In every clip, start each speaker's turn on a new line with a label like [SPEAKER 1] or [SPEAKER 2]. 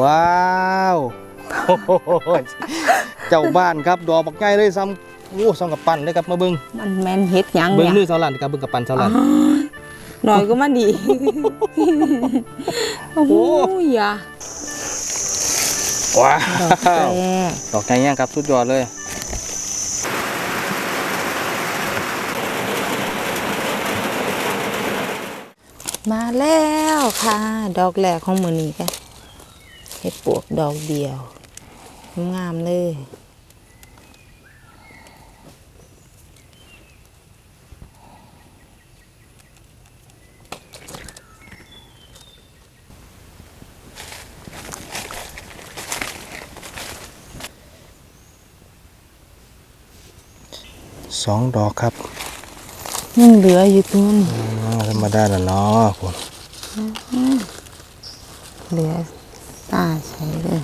[SPEAKER 1] ว้าวโอ้โหเจ้าบ้านครับดอกบักใหญ่เลยซ้ำโอ้ซ้ำกับปั่นเลยครับมาเบิ่ง
[SPEAKER 2] มันแมนเฮ็ดหยัง
[SPEAKER 1] เบิ่ง
[SPEAKER 2] เนี่ย
[SPEAKER 1] มือเสาหลันครับเบิ่งกับปั่นเสาหลัน
[SPEAKER 2] หน่อยก็มันดี โอ้โหอย่า
[SPEAKER 1] ว้า
[SPEAKER 2] ดอกแก่
[SPEAKER 1] วดอกใหญ่แย่งครับสุดยอดเลย
[SPEAKER 2] มาแล้วค่ะ ดอกแรกของมือนี้กัน เฮ็ดปวกดอกเดียว งามเลย
[SPEAKER 1] สองดอกครับ
[SPEAKER 2] ยังเหลืออยู่ตัวนี่
[SPEAKER 1] อืมธรรมดาละเนาะคุณ
[SPEAKER 2] เหลือ ตาใช้เลย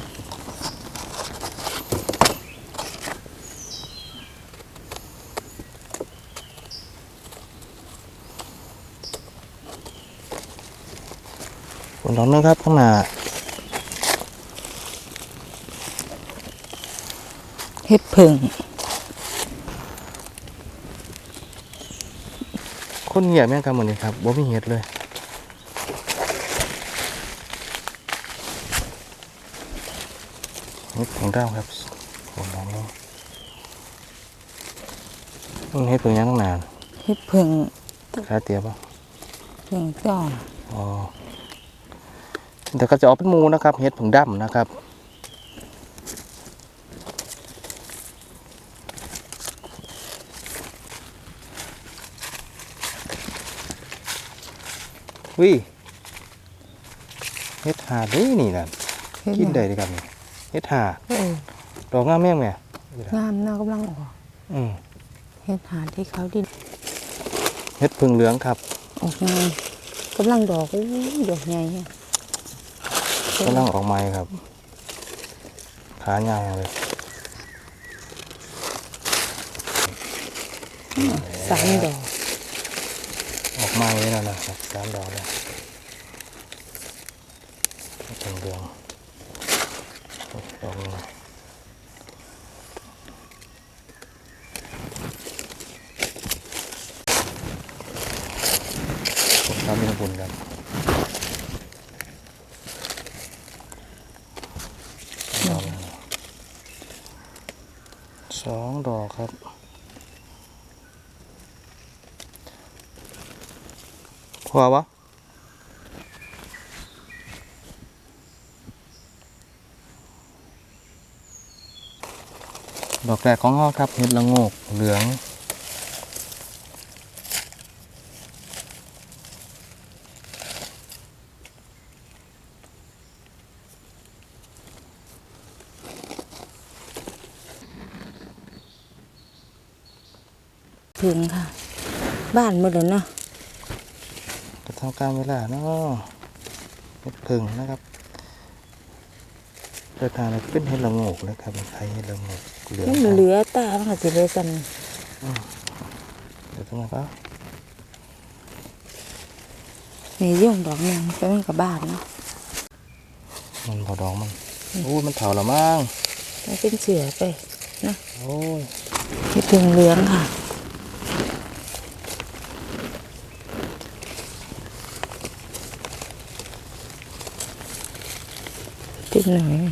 [SPEAKER 1] คุณดอกนึงครับข้างหน้า
[SPEAKER 2] เฮ็ดผึ่ง
[SPEAKER 1] คนเงียบแม่งครับหมดนี้ครับบ่มีเห็ดเลย เห็ดของดาวครับผมลองดูมันเห็ดเป็นยังนาน
[SPEAKER 2] เฮ็ดผึ่ง
[SPEAKER 1] ขาเตียบอะ
[SPEAKER 2] ผึ่งจ้อง
[SPEAKER 1] อ๋อแต่ก็จะออกเป็นหมูนะครับเห็ดผึ่งดำนะครับวิเฮ็ดหาได้นี่นั่น
[SPEAKER 2] เฮ็ด
[SPEAKER 1] กิน
[SPEAKER 2] หยัง
[SPEAKER 1] ได้เลยครับนี่ เฮ็ดหา
[SPEAKER 2] เออ
[SPEAKER 1] ดอกงามแม่งแม่
[SPEAKER 2] งามน่ากำลังออก
[SPEAKER 1] อืม
[SPEAKER 2] เฮ็ดหาที่เขาดิน
[SPEAKER 1] เฮ็ดผึ่งเหลืองครับ
[SPEAKER 2] ออกงามกำลังดอกอู้ดอกใหญ่อะ
[SPEAKER 1] กำลังออกไม้ครับ ขาใหญ่เลย
[SPEAKER 2] สามดอก
[SPEAKER 1] ออกไม้แล้วนะครับสามดอกแล้วเฮ็ดผึ่งเหลืองดอกนี้ ผมทำเป็นบุญครับดอกนี้สองดอกครับขวาวะดอกแรกของห้อครับเห็ดละโงกเหลือง
[SPEAKER 2] ถึงค่ะ บ้านหมดเลยเนาะ
[SPEAKER 1] กระทำการเวลาเนาะเห็ดผึ่งนะครับเดินทางเลยเป็นเห็ดละโงกเลยครับเป็นไทยเห็ดละโงกเหลือง
[SPEAKER 2] มันเหลือตามันก็สิเลยกัน
[SPEAKER 1] เดี๋ยวตรงนั้นก็
[SPEAKER 2] มียุ่งดอกหนึงแต่มันกับบ้านเนาะ
[SPEAKER 1] มันพอดองมันโอ้ยมันเถาละมั้ง
[SPEAKER 2] มันเป็นเสือไปนะ
[SPEAKER 1] โอ้ย
[SPEAKER 2] เฮ็ดผึ่งเหลืองค่ะ หน่อย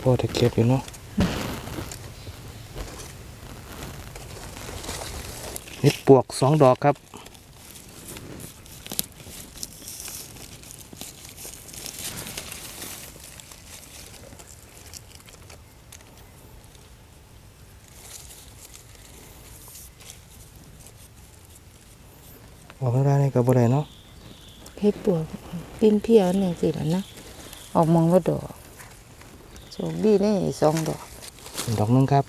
[SPEAKER 1] พอจะเก็บอยู่เนาะเห็ดปวกสองดอกครับออกมาได้นี่ก็บ่ได้เนาะ
[SPEAKER 2] เฮ็ดปวกปิ้นเพี้ยวหนึ่งสิแล้วนะออกมองว่าดอกโชคดีได้สองดอก
[SPEAKER 1] ดอกนึงครับ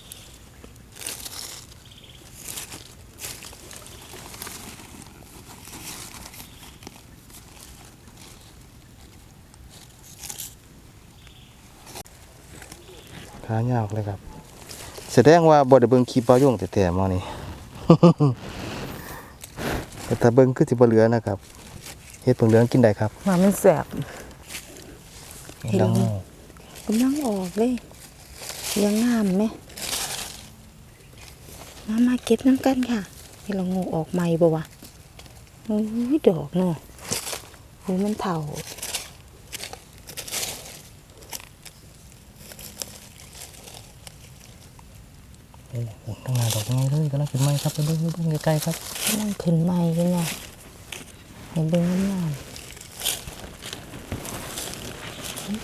[SPEAKER 1] ขายาวเลยครับ แสดงว่าบ่ได้เบิ่งคลิปาวโยงแต่แต่มานี่แต่เบิ่งคือสิบ่เหลือนะครับ เห็ดเผือกเหลืองกินได้ครับ
[SPEAKER 2] ว่ามันแสบ เห็น
[SPEAKER 1] ดัง
[SPEAKER 2] ไหมกำลังออกเลยยังงามไหมมามาเก็บน้ำกันค่ะให้เรางูออกใหม่บ่วะโอ้ยดอกเนาะโอ้ยมันเถ่า
[SPEAKER 1] โอ้โหตั้งงานดอกยังไงเลยกำลังขึ้นไม้ครับไปเบิ่งไปเบิ่งใกล้ๆครับ
[SPEAKER 2] กำลังขึ้นใหม่กันเนาะ เห็นเบิ่งงาม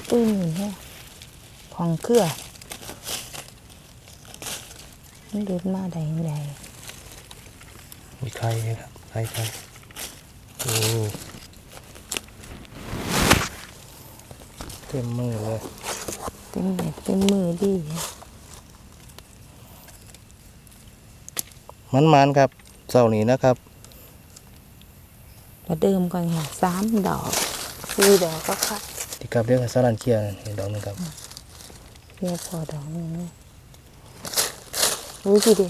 [SPEAKER 2] ๆปื้นอยู่เนี่ยของเครือมันดูดมาได้ยังไง
[SPEAKER 1] มีไข่ครับไข่ไข่โอ้เต็มมือเลย
[SPEAKER 2] เต็มเม็ดเต็มมือดี
[SPEAKER 1] มันมันๆครับเสาร์นี้นะครับ
[SPEAKER 2] ประเดิมก่อนค่ะสามดอกสี่ดอกก็ค่ะ
[SPEAKER 1] ที่กับเรียกว่าสารันเคียนี่ดอกหนึงครับ
[SPEAKER 2] เรียกพอดอกหนึงนี่รู้สิดิ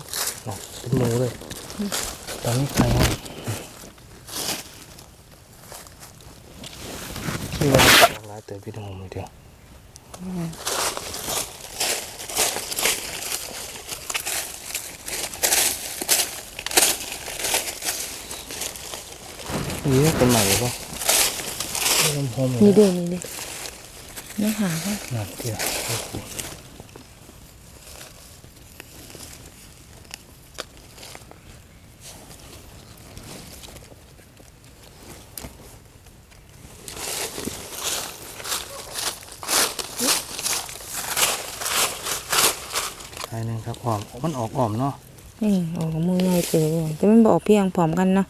[SPEAKER 1] น่ะเป็นมือเลยตอนนี้ไข่ครับที่ว่าหลายเติบพี่น้องมือเดียว นี่เป็นใหม่ปะลมโฮม
[SPEAKER 2] นี่เด้นี่เด้นี่หาค่ะ
[SPEAKER 1] นั่นเดียวโอ้โหใช่นึงครับอ่อม มันออกอ่อมเนาะ
[SPEAKER 2] นี่ออกมือใหญ่เต๋อเลยแต่มันบออกเพียงพร้อมกันเนาะ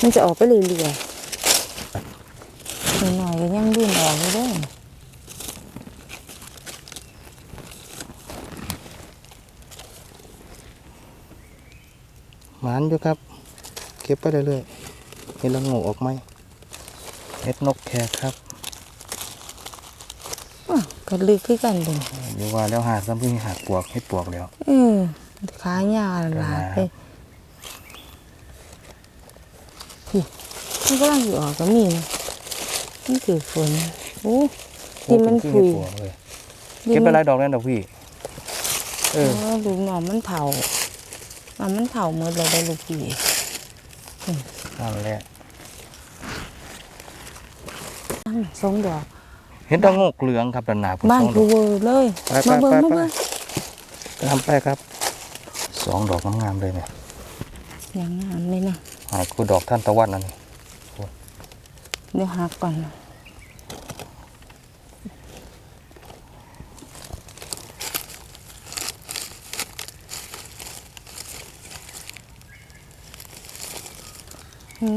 [SPEAKER 2] มันจะออกไปเรื่อยๆหน่อยๆก็ยังยื่นออกอยู่เด้อ
[SPEAKER 1] หมานอยู่ครับ เก็บไปเรื่อยๆเห็นละโงูออกไหมเห็ดนกแขกครับ
[SPEAKER 2] อ้าวก็ลึกขึ้นกันเด้อ
[SPEAKER 1] เดี๋ยวว่าแล้วหาซ้ำพึ่งหาปวกเห็ดปวกแล้ว
[SPEAKER 2] เออขายาวหลายเลยพี่ มันก็ลังอยู่ออกก็มีนะมันคือฝนโอ้ที่มัน
[SPEAKER 1] โอ้
[SPEAKER 2] คุย
[SPEAKER 1] เป็นขี้เห็ดปวกเลยเก็บไปหลายดอกแล้วดอกพี่ เอ
[SPEAKER 2] เอ
[SPEAKER 1] อ
[SPEAKER 2] อลูกหนอมมันเถาหนอมมันเถาหมดเลยได้ลูกพี่
[SPEAKER 1] นั่นแหละ
[SPEAKER 2] ตั้งสองดอก
[SPEAKER 1] เห็นดอกงกเหลืองครับด้านหน้าผม
[SPEAKER 2] บ้าน
[SPEAKER 1] สองด
[SPEAKER 2] กู
[SPEAKER 1] อก
[SPEAKER 2] เวอร์เลย
[SPEAKER 1] ไปไป
[SPEAKER 2] มาเบิ่ง
[SPEAKER 1] ไป
[SPEAKER 2] มา
[SPEAKER 1] ไป
[SPEAKER 2] เบิ่ง
[SPEAKER 1] ทำไปครับ สองดอกงามๆเลยเนี่ย
[SPEAKER 2] อย่างงามเลยนะ
[SPEAKER 1] หายคือดอกท่านตะวันนั่นนี่
[SPEAKER 2] เดี๋ยวหักก่อน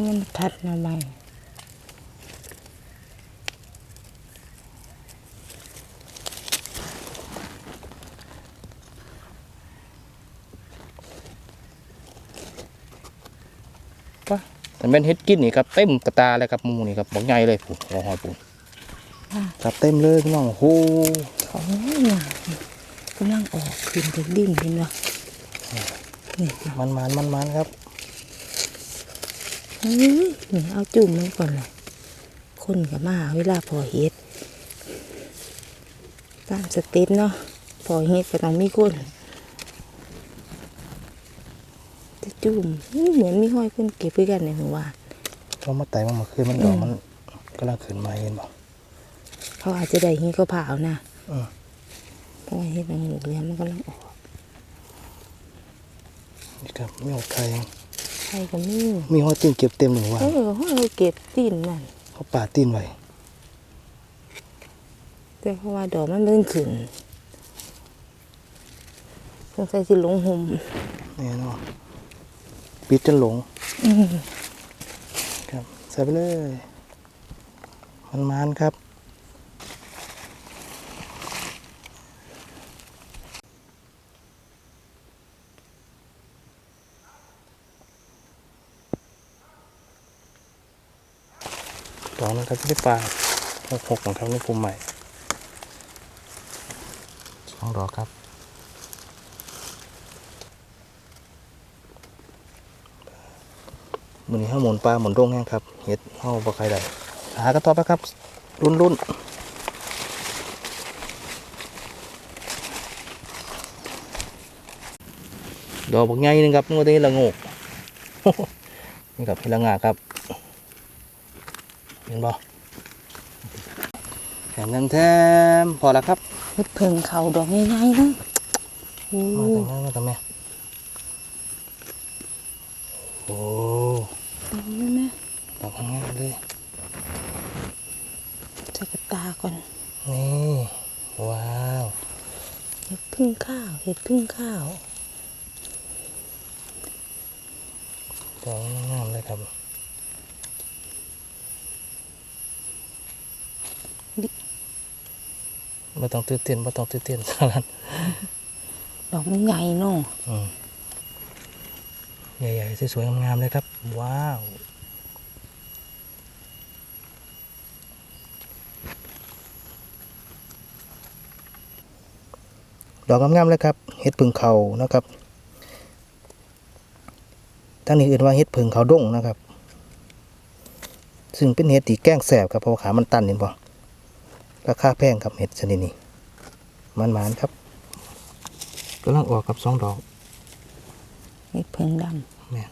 [SPEAKER 2] มันทัดมาใหม่
[SPEAKER 1] แต่เป็นเห็ดกินนี่ครับเต็มกระตาเลยครับหมูนี่ครับบอกใหญ่เลยปูหัวหอยปูครับเต็มเลยพี่น้องโอ้โห
[SPEAKER 2] เขางามกำลังออกขึ้นจากดินเห็นปะนี่
[SPEAKER 1] มันมันมันมันๆครับ
[SPEAKER 2] เฮ้ยนี่เอาจุ่มมันก่อนเลยคนกับมาเวลาพอเฮ็ดตามสเต็ปเนาะพอเฮ็ดก็ต้องมีคน จะจุ่มอื้อเหมือนมีห้อยคนเก็บด้วยกันในหัววาน
[SPEAKER 1] เรามาไต่มาเมื่อคืนมันดอกมันกำลังขึ้นมาเห็นบ่
[SPEAKER 2] เขาอาจจะได้เฮ็ดก็ผ่าเอานะ
[SPEAKER 1] อืม
[SPEAKER 2] เพราะว่าเฮ็ดมันหมูเรือนมันกำลังออก
[SPEAKER 1] นี่ครับมีหอดไข่
[SPEAKER 2] ใครก็มี
[SPEAKER 1] มีหอดตีนเก็บเต็มหนึ่งวัน
[SPEAKER 2] เออห้อยเก็บตีนมัน
[SPEAKER 1] เขาป่าตีนไว้
[SPEAKER 2] แต่เพราะว่าดอกมันเบิ่งขึ้นสงสัยสิหลงหุม
[SPEAKER 1] แน่นอน ปิดจนหลง
[SPEAKER 2] อืม
[SPEAKER 1] ครับ ใส่ไปเลย มันมันๆครับดอกนะครับที่ได้ปลาหกหกของเขาในภูมิใหม่สองดอกครับ มือนี้ห้าหมุนปลาหมุนโร่งแห้งครับเฮ็ดห้าบ่ใครได้หากันต่อไปครับ รุ่นรุ่นดอกบักใหญ่หนึงครับนึกว่าตัวนี้ละโงกนี่ครับพี่ละงาครับเห็นบ่แถมแถมพอแล้วครับ
[SPEAKER 2] เฮ็ดเพิ่งเขาดอกใหญ่ๆเลยโอ้
[SPEAKER 1] มาทางนั้นมาทางแม่โอ้
[SPEAKER 2] ตรงนี้แม่
[SPEAKER 1] ดอก งามเลย
[SPEAKER 2] ใส่กระตาก่อน
[SPEAKER 1] นี่ ว้าว
[SPEAKER 2] เฮ็ดพึ่งข้าวเฮ็ดพึ่งข้าว
[SPEAKER 1] ดอกงามเลยครับไม่ต้องตื่นเต้นไม่ต้องตื่นเต้นสารัน
[SPEAKER 2] ดอกมันใหญ่เนาะ
[SPEAKER 1] อืมใหญ่ๆสวยๆงามๆเลยครับ ว้าว ดอกงามๆเลยครับเห็ดผึ่งเขานะครับทั้งนี้อื่นว่าเห็ดผึ่งเขาด้งนะครับ ซึ่งเป็นเห็ดที่แกล้งแสบครับเพราะว่าขามันตันเห็นบ่ราคาแพงครับเห็ดชนิดนี้มันหมานๆครับกำลังออกกับสองดอก
[SPEAKER 2] เฮ็ดพึ่งด
[SPEAKER 1] แม่น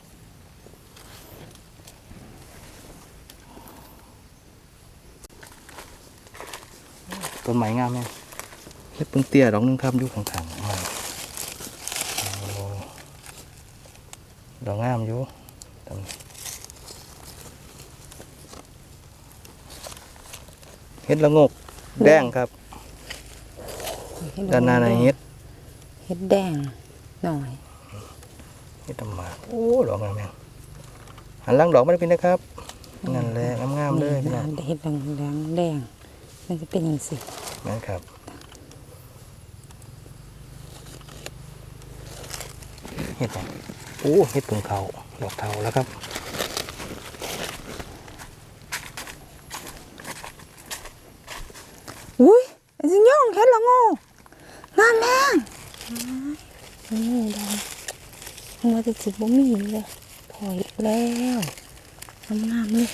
[SPEAKER 1] ต้นไม้งามแม่ เล็บเพิ่งเตี้ยดอกหนึงครับอยู่ข้างๆมาโอ้ดอกงามอยู่ตรงนี้เฮ็ดละโงก แดงครับำ
[SPEAKER 2] เฮ็
[SPEAKER 1] ด้านหน้าในเฮ็ด
[SPEAKER 2] เฮ็ดแดงหน่อย
[SPEAKER 1] เฮ็ดตำหมากโอ้ดอกงามแม่งหันหลังดอกไม่ได้เป็นนะครับนั่นแหละงามๆเลยพี่น้อง
[SPEAKER 2] นี่เฮ็ดแดงแดงแดงมันจะเป็นอย่างสิ
[SPEAKER 1] แม่นครับ ห็ดหยังโอ้เห็ดผึ่งเขาดอกเทาแล้วครับ
[SPEAKER 2] อุ้ยไอ้สิย่องเฮ็ดละโง่งามแม่งนี่ดอกมันจะสิบ่มีเลยพออีกแล้วงามเลย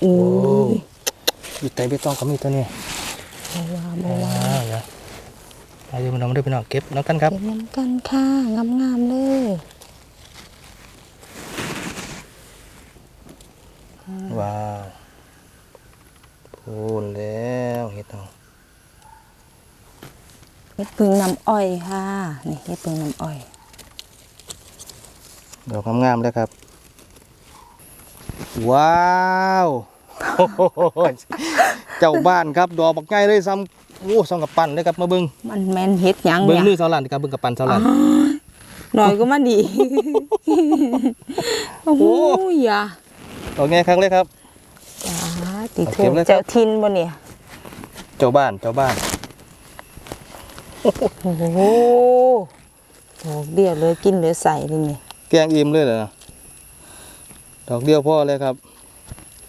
[SPEAKER 2] โอ้
[SPEAKER 1] อ้
[SPEAKER 2] ย
[SPEAKER 1] อยู่ใต้ใบตองก็มีตัวนี้
[SPEAKER 2] บ่ว่าบ่ว่า
[SPEAKER 1] ว้าวเดี๋ยวเอาอยู่มันเอามาด้วยพี่น้องเก็บน้องกันครับ
[SPEAKER 2] เก็บน้ำกันค่ะงามๆเลย
[SPEAKER 1] ว้าวพูนแล้วเห็ดเอา
[SPEAKER 2] เฮ็ดพึ่งน้ำอ้อยค่ะนี่เฮ็ดพึ่งน้ำอ้อย
[SPEAKER 1] ดอกงามๆเลยครับ ว้าว โอ้โหเจ้าบ้านครับดอกบักใหญ่เลยซ้ำโอ้ซ้ำกับปั่นเลยครับมาเบิ้ง
[SPEAKER 2] มันแม่นเฮ็ดหยัง
[SPEAKER 1] เบิ้ง
[SPEAKER 2] เนี่ย
[SPEAKER 1] มือสาวหลันครับเบิ้งกับปั่นสาวหลัน
[SPEAKER 2] หน่อยก็มาดีโอ้โหอย่า
[SPEAKER 1] ดอกไงครั้งเลยครับ
[SPEAKER 2] จ้าติ
[SPEAKER 1] เอา
[SPEAKER 2] โท
[SPEAKER 1] เก็บเลยครับ
[SPEAKER 2] เจ้าทินบ่เนี่ย
[SPEAKER 1] เจ้าบ้านเจ้าบ้าน
[SPEAKER 2] โอ้โหดอกเดียวเลยกินเหลือใส่เลยนี่
[SPEAKER 1] แกงอิ่มเลยเหรอดอกเดียวพ่อเลยครับ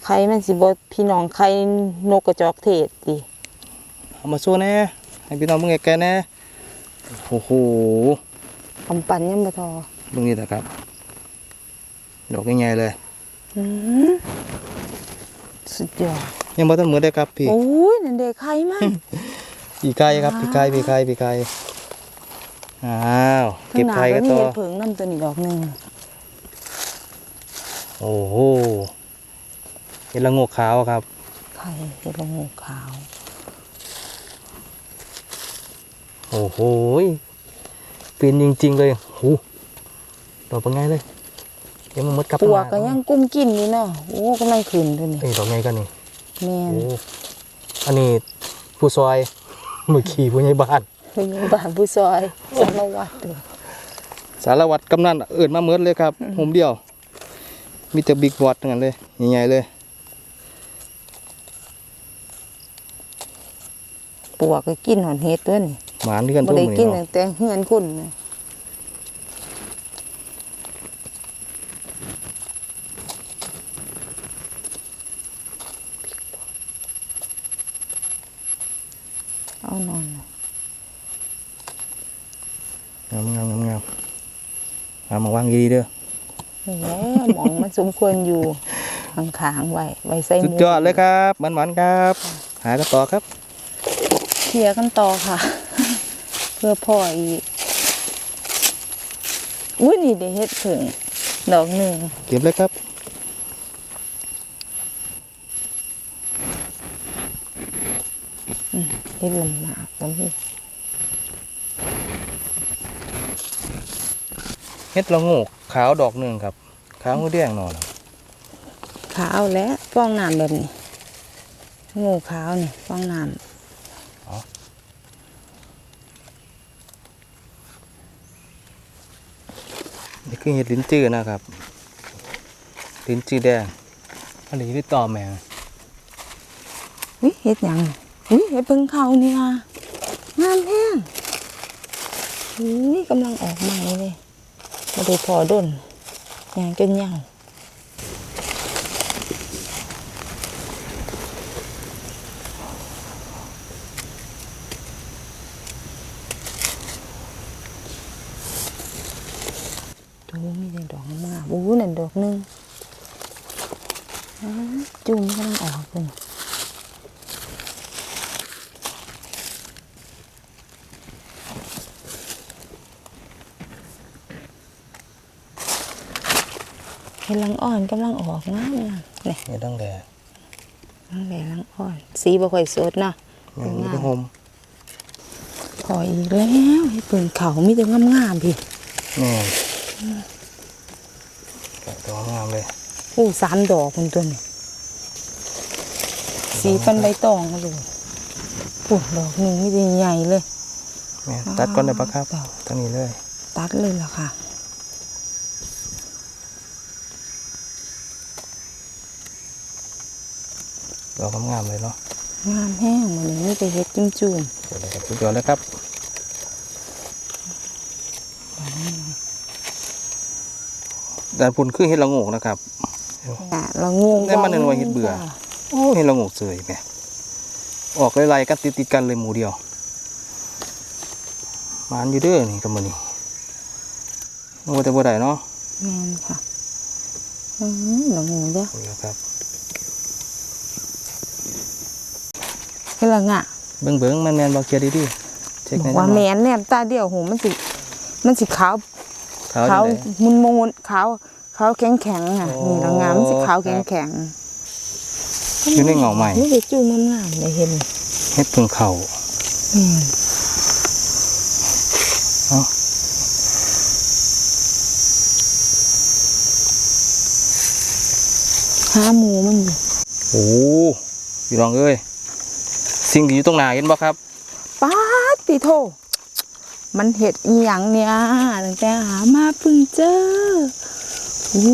[SPEAKER 2] ใครมันสิบ่พี่น้องใครนกกระจอกเทศติ
[SPEAKER 1] เอามาโซ่แน่ให้พี่น้องมึงแกแน่โอ้โห
[SPEAKER 2] กำปั้นยังบ่ทอ
[SPEAKER 1] ตรงนี้นะครับดอกใหญ่ๆเลย
[SPEAKER 2] อืมสุดยอด
[SPEAKER 1] ยังบ่ทันเหมือนได้ครับพี่
[SPEAKER 2] โอ้ยนั่นเด็กใครมัน
[SPEAKER 1] ปีไก่ครับปีไก่ปีไก่ปีไก่อ้าวเก็บไข่กันต่อ
[SPEAKER 2] ข้างหน้ามีเห็ดเผิงน้ำตัวนี้ดอกหนึง
[SPEAKER 1] โอ้โห เห็ดละโงกขาวครับ
[SPEAKER 2] ไข่เห็ดละโงูขาว
[SPEAKER 1] โอ้โหเป็นจริง ๆ เลยโอ้ดอกเป็นไงเลยยังมันมดกับ
[SPEAKER 2] ปวกก็ยังกุ้มกินอยู่เนาะโอ้กำลังขึ้นตัวนี้
[SPEAKER 1] นี่ดอกไงกันนี่
[SPEAKER 2] แม่น
[SPEAKER 1] โอ้อันนี้ผู้ซอยมือขี่ผู้ใหญ่บ้าน
[SPEAKER 2] เป็นบ้านผู้ซอยสารวัตรเด้อ
[SPEAKER 1] สารวัตรกำนันเอิดมาเมิดเลยครับผมเดียว มีแต่บิ๊กวอตทั้งนั้นเลยใหญ่ๆเลย
[SPEAKER 2] ปวกก็กินหอนเห็ดตัวนี้
[SPEAKER 1] หมานที่กัน
[SPEAKER 2] บ่
[SPEAKER 1] ทุ่ม
[SPEAKER 2] ได้
[SPEAKER 1] นี่
[SPEAKER 2] กิน
[SPEAKER 1] เนาะ
[SPEAKER 2] ตั้งแต่เฮือนคนนะเอานอน
[SPEAKER 1] งามงามงามเอามาวางดีๆเด้อ
[SPEAKER 2] นี่แหละหมองมันสมควรอยู่ข้างๆไว้ไว้ใส่ห
[SPEAKER 1] สุด
[SPEAKER 2] มู
[SPEAKER 1] ยอดเลยครับมันหวานๆครับ หากันต่อครับ
[SPEAKER 2] เค ลียร์กันต่อค่ะ เพื่อพ่ออีกอุ้ยนี่ได้เฮ็ดผึ่งดอกหนึ่ง
[SPEAKER 1] เก็บเลยครับ
[SPEAKER 2] เฮ็ดลำบากก็มี
[SPEAKER 1] เฮ็ดละโงกขาวดอกหนึ่งครับ ขาวหัวแดงหนอน
[SPEAKER 2] ขาวและฟองน้ำแบบนี้งูขาวนี่ฟองน้
[SPEAKER 1] นี่ คือเห็ดลิ้นจื้อนะครับ ลิ้นจื้อแดงอันนี้ที่ต่อแมง
[SPEAKER 2] อุ้ยเฮ็ดยังอุ้ยเฮ็ดเพิ่งเขานี่ล่ะงามแห้งอุ้ยกำลังออกใหม่เลยมาดูพอดนยางจนยังวดูมีแต่ด อกงามๆอู้นั่นดอกหนึงอ้าจุ่มกำลังออกเลยเห็ดลังอ่อนกำลังออกงามงามนี่
[SPEAKER 1] เห็ดดังแดง
[SPEAKER 2] ลังแดงลังอ่อน สีบ่ค่อยสดเนาะ
[SPEAKER 1] แมงนี่ก็โฮม
[SPEAKER 2] พออีกแล้วเห็ดเปิ่นเขามีแต่งามงามๆพี่
[SPEAKER 1] แม่นแกะตัวงาม เลย
[SPEAKER 2] อู้สามดอกคนตัวนี้สีปันใบตองอะลูกปุ๊ดอกหนึ่งมีแต่ใหญ่เลย
[SPEAKER 1] แม่นตัดก่อนได้ปะครับ
[SPEAKER 2] ต่อ
[SPEAKER 1] ตรงนี้เลย
[SPEAKER 2] ตัดเลยล่ะค่ะ
[SPEAKER 1] ดอกงามๆเลยเนาะ
[SPEAKER 2] งามแห้งมันนี้มีแต่เห็ดจุ่ม
[SPEAKER 1] เดี๋ยวเลยครับสุดยอดเลยครับด้านพุ่นคือเห็ดละโงกนะครับ
[SPEAKER 2] ๆอะเรางง
[SPEAKER 1] ได้มาหนึ่งวันเห็ดเบื่อโอ้เห็ดละโงกเสยแม่ออกไล่ๆกันติดๆกันเลยหมูเดียวหมานอยู่เด้อนี่กับมันนี่โอ้แต่บ่ได้เนาะ
[SPEAKER 2] แม่นค่ะอืมหนูงูเด้อ
[SPEAKER 1] นี่ครับ
[SPEAKER 2] เฮ็ดละงะ
[SPEAKER 1] เบิ่งเบิ่งๆแม่นๆบ่เคลียร์ดีๆเช็ค
[SPEAKER 2] บ
[SPEAKER 1] ใน
[SPEAKER 2] อกว่าแมนเนี่ยตาเดียวหูมันสิ มันสิขาว
[SPEAKER 1] ขาว
[SPEAKER 2] ขาว
[SPEAKER 1] จังได๋
[SPEAKER 2] มุนมูนขาว ขาวแข็งแข็งๆอะ
[SPEAKER 1] โอ้
[SPEAKER 2] นี่ละงามมันสิขาว
[SPEAKER 1] ครั
[SPEAKER 2] แข็ง
[SPEAKER 1] บ
[SPEAKER 2] แข็ง
[SPEAKER 1] อยู่ในเงาใหม่
[SPEAKER 2] นี่จะจูมันงามเลยเห็น
[SPEAKER 1] เฮ็ดเพิ่งเข้า
[SPEAKER 2] อืม
[SPEAKER 1] เอ้า
[SPEAKER 2] หาหมูมันอยู่
[SPEAKER 1] โอ้พี่น้องเอ้ยสิ่งที่อยู่ตรงหน้าเห็นบ่ครับ
[SPEAKER 2] ป้าดติโทมันเห็ดอีหยังเนี่ยตั้งแต่หามาเพึ่งเจอ อู้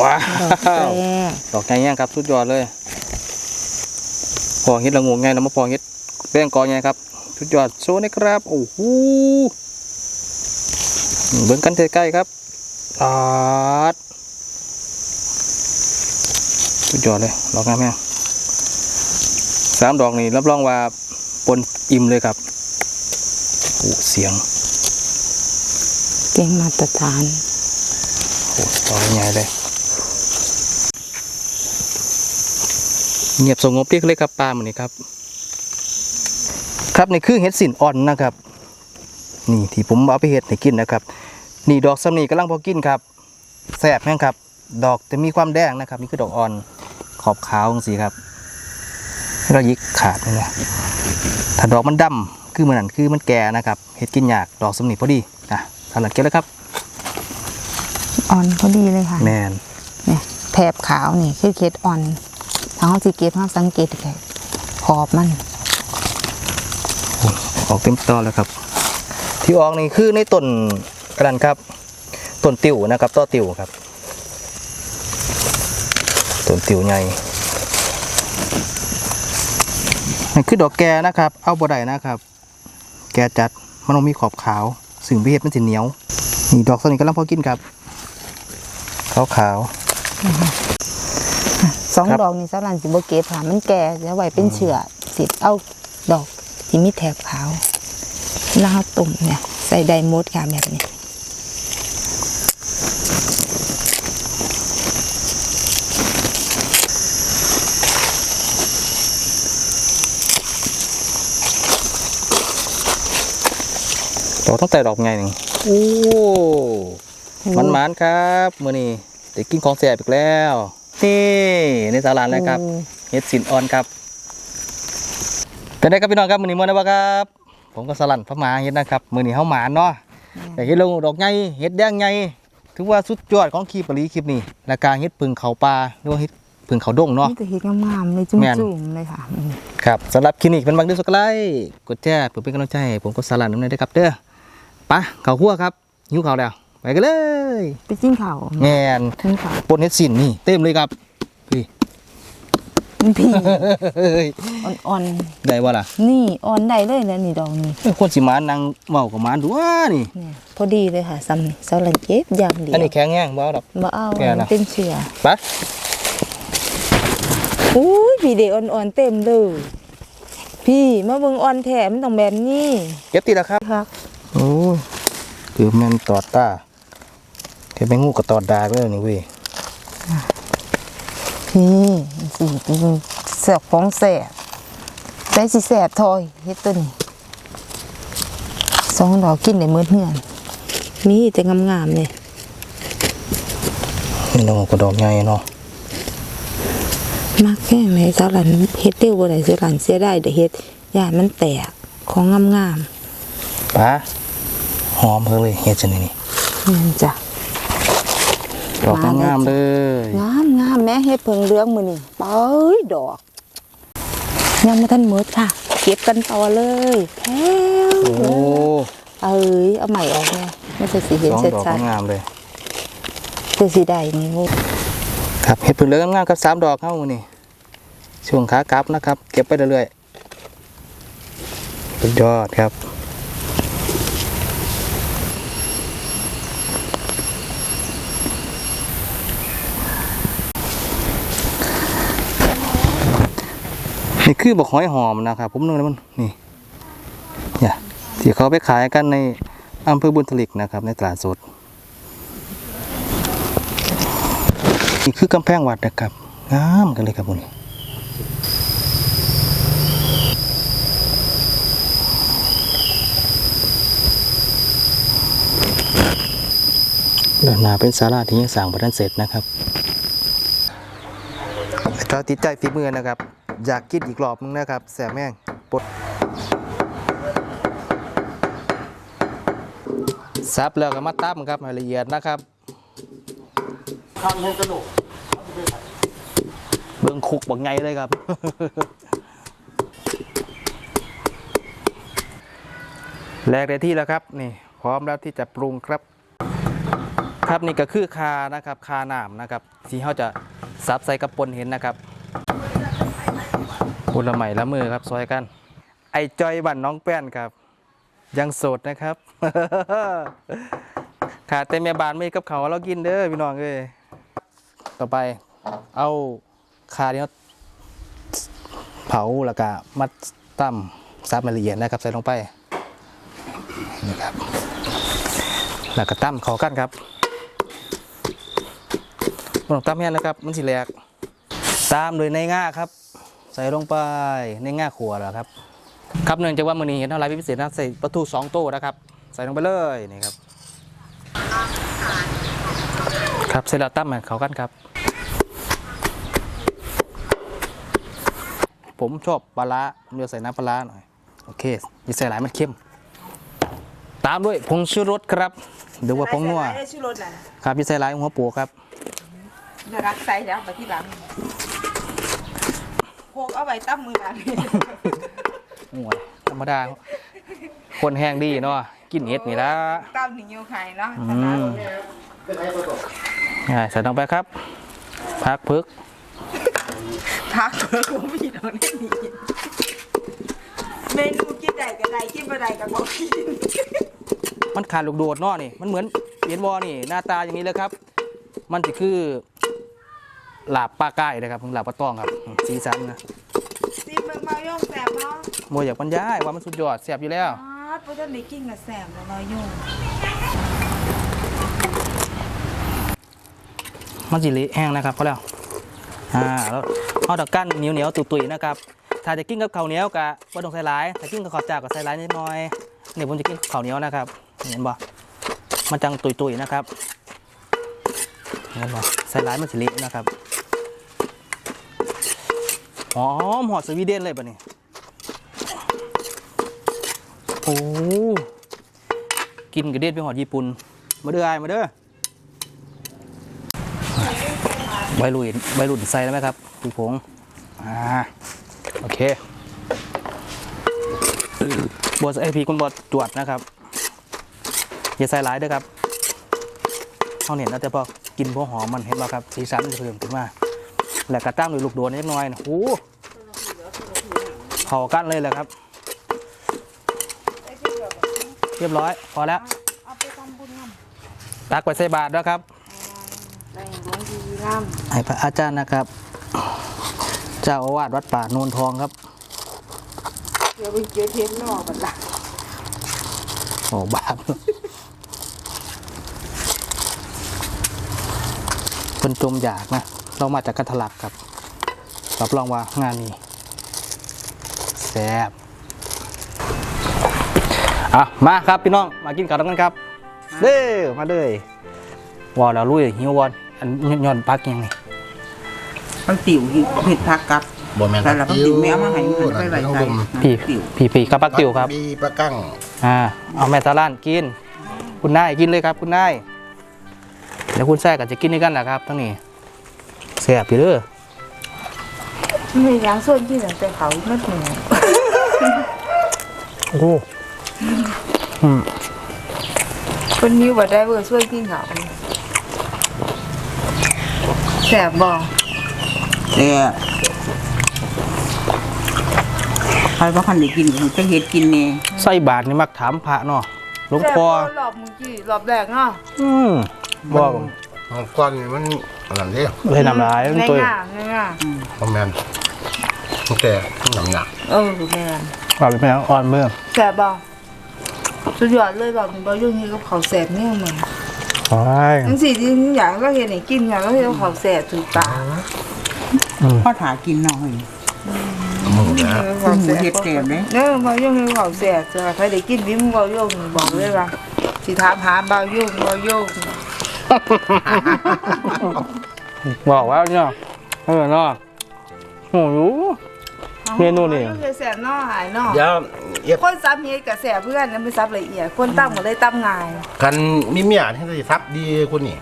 [SPEAKER 1] ว้า
[SPEAKER 2] ดอกแปร
[SPEAKER 1] วดอกไงแย่งครับสุดยอดเลยพอเฮ็ดละโงงไงแล้วมาพอเฮ็ดแป้งกอไงครับสุดยอดโชว์นะครับโอ้โหเบิ่งกันใกล้ๆครับอาดสุดยอดเลยดอกงามแม่งสามดอกนี่รับรองว่าปนอิ่มเลยครับโอ้เสียง
[SPEAKER 2] เก่งมาตรฐาน
[SPEAKER 1] โอ้ดอกใหญ่เลย เงียบสงบเรียกเลยครับปลาหมือนนี้ครับ ครับในคือเห็ดสินอ่อนนะครับ นี่ที่ผมเอาไปเห็ดให้กินนะครับ นี่ดอกสำนีกำลังพอกินครับแสบแม่งครับ ดอกจะมีความแดงนะครับ นี่คือดอกอ่อนขอบขาวสีครับเรายิกขาดนี่นะถ้าดอกมันดำคือมันนั่นคือมันแก่นะครับเห็ดกินยากดอกสำนีพอดีนะ สลัดเก็บเลยครับ
[SPEAKER 2] อ่อนพอดีเลยค่ะ
[SPEAKER 1] แมน
[SPEAKER 2] เนี่ยแถบขาวนี่คือเกล็ดอ่อนถ้าเขาสิเก็บเขาสังเกตแค่ขอบมัน
[SPEAKER 1] ออกเต็มตอนแล้วครับ ที่ออกนี่คือในต้นกระดันครับต้นติ่วนะครับต้อติ่วครับต้นติ่วใหญ่นี่คือดอกแกนะครับ เอาบ่ได้นะครับ แกจัดมันต้องมีขอบขาว สึ่งไปเห็ดมันจะเหนียวนี่ดอกสนิทกำลังพอกินครับขาวขาว
[SPEAKER 2] สอง
[SPEAKER 1] ครับ
[SPEAKER 2] ดอกนี่สลันสิบเก็บค่ะมันแก่จะไว้เป็นเชื้อสิเอาดอกที่มีแถบขาวแล้วเอาตุ่มเนี่ย ใส่ส่ไดหมดค่ะแบบนี้
[SPEAKER 1] ดอกตั้งแต่ดอกไงหนึ่งโอ้มันหมานครับมือนี้ได้กินของแสบอีกแล้ว นี่ในสาลานแล้วครับเฮ็ดสินอ่อนครับเป็นไงครับพี่น้องครับมือนี้มื้อนะบ่ครับ ผมก็สลันพระมาเฮ็ดนะครับมือนี้เฮาหมานเนาะอยากเฮ็ดลงดอกใหญ่เฮ็ดแดงใหญ่ถือว่าสุดยอดของคลิปปลีคลิปนี้และการเฮ็ดปึงเขาปลาหรือว่าเฮ็ดปึงเขาดงเนาะ
[SPEAKER 2] นี่ก็เห็ดงามๆเลยจุ่
[SPEAKER 1] ม
[SPEAKER 2] ๆเลยค่ะ
[SPEAKER 1] ครับสำหรับคลินิกเป็นบางเดื้อสกไลกดแชร์เพื่อเป็นกำลังใจผมก็สลันน้ำในด้ครับเด้อ ปะเขาคั่วครับหิวเขาวแล้วไปกันเลย
[SPEAKER 2] ไปจิ้งเขาว
[SPEAKER 1] แงน
[SPEAKER 2] จิ้งเขาว
[SPEAKER 1] ปนเฮ็ดสินนี่เต็มเลยครับพี่
[SPEAKER 2] พี่
[SPEAKER 1] เฮ้ย
[SPEAKER 2] อ่อน
[SPEAKER 1] ได้บ่ล่ะ
[SPEAKER 2] ๆนี่อ่อนได้เลยนะนี่ดอกนี่
[SPEAKER 1] เอ้ยคนสิมานางเมากับมานดูว่านี่
[SPEAKER 2] เนี่ยพอดีเลยค่ะซ้ำนี่เสาหลังเก็บอย่างเดียว
[SPEAKER 1] อันนี้แข็งแห้งบ่เอาดอก
[SPEAKER 2] มาเอา
[SPEAKER 1] แก่นะ
[SPEAKER 2] เป็นเชือ
[SPEAKER 1] ไปะ
[SPEAKER 2] อุ้ยพี่เด็กอ่อนๆเต็มเลยพี่มาเบิ่งอ่อนแถมนต้องแบบนี้
[SPEAKER 1] เก็บติดแล้วครับ
[SPEAKER 2] ครับ
[SPEAKER 1] โอ้ยคือแม่นตอดตาแค่แม่งูกับตอดดากเลยนี่เว้ย
[SPEAKER 2] พี่สิเป็นแสบของแสบใจสิแสบทอยเฮ็ดตัวนี้สองดอกกินได้มื้อเฮือนมีแต่งามๆเลย
[SPEAKER 1] นี่น้องกระดอกใหญ่เนาะ
[SPEAKER 2] มากแค่ไหนสาหลันเฮ็ดเร็วบ่ได้สาหลันเสียได้เด้อเฮ็ดย่านมันแตกของงาม
[SPEAKER 1] ปะ หอมเพิ่งเลยเฮ็ดจังนี่นี่
[SPEAKER 2] ๆนั่นจ้ะ
[SPEAKER 1] ดอก
[SPEAKER 2] มาเลย
[SPEAKER 1] งามๆเลย
[SPEAKER 2] งามงามแม่เฮ็ดเพิงเรืองมื้อนี้เป้ยดอก ยังไม่ทันหมดค่ะ เก็บกันต่อเลยแถว
[SPEAKER 1] โอ้
[SPEAKER 2] เอ้ยเอาใหม่ออกแม่ไม่ใช่สิเห็น
[SPEAKER 1] สอง
[SPEAKER 2] ชัด
[SPEAKER 1] ดอก
[SPEAKER 2] ชัด
[SPEAKER 1] งามเลย
[SPEAKER 2] คือสีได้นี่โว้
[SPEAKER 1] ครับเห็ดผึ่งเหลืองงามๆครับสามดอกเข้ามือนี่ช่วงขากลับนะครับ เก็บไปเรื่อยๆสุดยอดครับ นี่คือบอกหอยหอมนะครับผมนึกแล้วมันนี่เนี่ยที่เขาไปขายกันในอำเภอบุญทลิกนะครับ ในตลาดสดนี่คือกำแพงวัดนะครับงามกันเลยครับผมด้านหน้าเป็นศาลาที่ยังสร้างบ่ทันเสร็จนะครับถ้าติดใจฝีมือนะครับ อยากกินอีกรอบนึงนะครับ แสบแม่งปดซับแล้วก็มาตั้มครับให้ละเอียดนะครับเบิ่งคุกบักไงเลยครับ แรกได้ที่แล้วครับนี่พร้อมแล้วที่จะปรุงครับ ครับนี่ก็คือคานะครับคาหนามนะครับที่เขาจะซับใส่กระปนเห็นนะครับ บุญละใหม่ละมือครับซอยกัน ไอจอยบันน้องแป้นครับ ยังโสดนะครับขาดแต่แม่บานไม่กับเขาเรากินเด้อพี่น้องเอ้ยต่อไป เอาคาเนี้ยเผาแล้วก็มัดตั้มซับมาละเอียดนะครับ ใส่ลงไปนี่ครับแล้วก็ตั้มขากันครับบนตั้มแห้งนะครับ มันสิแหลกตามโดยในง่าครับ ใส่ลงไปในง่าขัวแล้วครับ ครับเนื่องจากว่ามือนี้เห็นเท่าไรพิเศษนะใส่ปลาทูสองโต้นะครับ ใส่ลงไปเลยนี่ครับ ครับเสร็จแล้วตั้มให้เขากันครับ ผมชอบปลาร้าผมจะใส่น้ำปลาร้าหน่อยโอเคอย่าใส่หลายมันเค็มตามด้วยผงชูรสครับหรือว่าผงนัว
[SPEAKER 2] ได้ชื่อรถน่ะ
[SPEAKER 1] ครับอย่าใส่หลายหัวปูครับ
[SPEAKER 2] น่ารักใส่แล้วไปที่หลัง พกเอาไว้ตั้มมือกัน
[SPEAKER 1] โอ้ยธรรมดา คนแห้งดีเนาะกินเห็ดนี่ละ
[SPEAKER 2] ตั้มถึงยูไข่เนาะ
[SPEAKER 1] อืมอ่าใส่ลงไปครับ พักพึก
[SPEAKER 2] พักเพื่อคุณพี่น้องนี่เมนูกินได้ก็ได้กินบ่ได้ก็บ่กิน
[SPEAKER 1] มันขาดลูกโดดเนาะนี่ มันเหมือนเห็นวอนี่ หน้าตาอย่างนี้เลยครับ มันจะคือ หลาบปลาไก่นะครับหลาบปลาตองครับอืมสีสันนะ
[SPEAKER 2] ซีเบิ่งมาย่องแสบเนาะ
[SPEAKER 1] โมอยากบรรยายว่ามันสุดยอดแซ่บอยู่แล้ว
[SPEAKER 2] อ๋อเพราะท่านได้กินกับแสบแล้วเราอยู่
[SPEAKER 1] มันจิเละแห้งนะครับเขาแล้วอ่าแล้วเอาดอกกั้นเหนียวเหนียวๆตุยๆนะครับถ้าจะกินกับข้าวเหนียวกะว่าต้องใส่หลายถ้ากินกับข้าวจากก็ใส่หลายนิดหน่อยเนี่ยผมจะกินกับข้าวเหนียวนะครับเห็นบ่มันจังตุยๆนะครับเห็นบ่ใส่หลายมันสิเละนะครับ หอมหอดสวีเดนเลยปะนี่โอ้กินกระเด็ดไปหอดญี่ปุ่นมาเด้อไอ้มาเด้อใบรุ่นใบรุ่นใส่แล้วไหมครับปีผงอ่าโอเคบดไอพีคุณบดตรวจนะครับ อย่าใส่หลายด้วยครับเขาเห็นแล้วแต่พอกินพวกหอมมันเห็นป่ะครับสีสันเพิ่มขึ้นมา แล้วก็ตั้งด้วยลูกโดนนิดหน่อยนะโอ้โหเผากันเลยแหละครับ เรียบร้อย พอแล้ว
[SPEAKER 2] เอาไปทำบุญน้
[SPEAKER 1] ตักไปใส่บาตรแล้วครับำ
[SPEAKER 2] แรงหลวงดีน้
[SPEAKER 1] ให้พระอาจารย์นะครับ เจ้าอาวาสวัดป่าโนนทองครับำ
[SPEAKER 2] เดี๋ยวไปเจอเทปนอกกันละ
[SPEAKER 1] โอ้บาปเป็นจมอยากนะ เรามาจากกันทะลักครับรับรองว่างานนี้แซ่บอะมาครับพี่น้องมากินข้าวกันครับ เด้อมาเลยวอแล้วลุยหิววอนอันย้อนปักยังไง
[SPEAKER 3] พักติ๋วเห็ดผักกับ
[SPEAKER 4] บ่แม่น
[SPEAKER 3] แต่ละพักติ๋วไม่เอามาให้มันไปไว้ใส่
[SPEAKER 1] พี่
[SPEAKER 3] ติ๋ว
[SPEAKER 1] พี่พี่กับปักติวครับ
[SPEAKER 4] มีปลากั้ง
[SPEAKER 1] อ่าเอาแม่ตาล้านกิน คุณนายกินเลยครับ คุณนายเดี๋ยวคุณแทรกกันจะกินด้วยกันนะครับทั้งนี้ แซ่บอยู่เด้อ
[SPEAKER 2] ไม่ล้างส่วนที่เหลือแต่เขาไม่เหนื่อย
[SPEAKER 1] โอ้โหอืม
[SPEAKER 2] คนนี้ว่าได้เบอร์ช่วยกินเขาแสบบอก
[SPEAKER 3] แต่ใครว่าคันได้กินก็จะเห็ดกินแน่
[SPEAKER 1] ไส้บาทนี่มักถามพระเนาะหลวงพ่อ
[SPEAKER 2] หลอบมึงกี่หลอบแรกเนาะ
[SPEAKER 1] อืมบอก
[SPEAKER 4] ของก้อนนี่มัน อันนั้นเด้
[SPEAKER 1] เลยนำลายมันตัว
[SPEAKER 2] ง่ายๆง่าย
[SPEAKER 4] บ่แม่นตั้งแต่หนังหนัก
[SPEAKER 2] ๆเออแม่น
[SPEAKER 1] ว่าเป็นแม่อ่อนเมื่อ
[SPEAKER 2] แสบบอกสุดยอดเลยบอกมึงบอกยุ่งนี้กับเขาแสบเนี่ยเหมือน
[SPEAKER 1] ใช่
[SPEAKER 2] ทั้งสี่ที่อย่างก็เห็นไหนกินอย่างก็เห็นเขาแสบถูกตา
[SPEAKER 3] พ่อถากินหน่อย
[SPEAKER 4] หมูแล้ว
[SPEAKER 3] คือหมูเห็ดแกมเลย
[SPEAKER 2] เนอะบอกยุ่งนี้เขาแสบจะใครได้กินบิ้มบอกยุ่งบอกเลยว่าสิถามหาเบายุ่งเบายุ่ง
[SPEAKER 1] บอกว่าเนี่ยเออเนาะโอ้โหเมนูนี่
[SPEAKER 2] ยุ่งเลยแสบเนอหายเนอ
[SPEAKER 4] เดี๋ยวเอียบ
[SPEAKER 2] คนซับเฮ็ดกับแสบเพื่อนนั้นไม่ซับละเอียดคนตั้งหมดเลยตั้งง่าย
[SPEAKER 4] กันมีเมียที่สิทับดีคุณนี่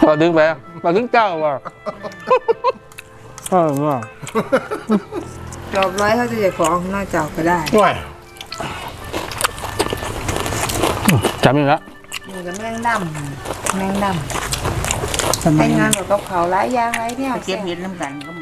[SPEAKER 1] พอดึงไปพอดึงเจ้าว่ะเออเนาะ
[SPEAKER 2] รอบร้อยเขาจะจะฟ้องนอกจากก็ได้
[SPEAKER 4] ด้วย
[SPEAKER 1] จำอยู่แล้ว
[SPEAKER 2] มีกับแมงดำแมงดำ
[SPEAKER 3] สมั
[SPEAKER 2] แต่
[SPEAKER 3] ย
[SPEAKER 2] งงานกับเขาหลายอย่างหลายแนว
[SPEAKER 3] ไปเก็บเห็ดน้ำกันก็หมู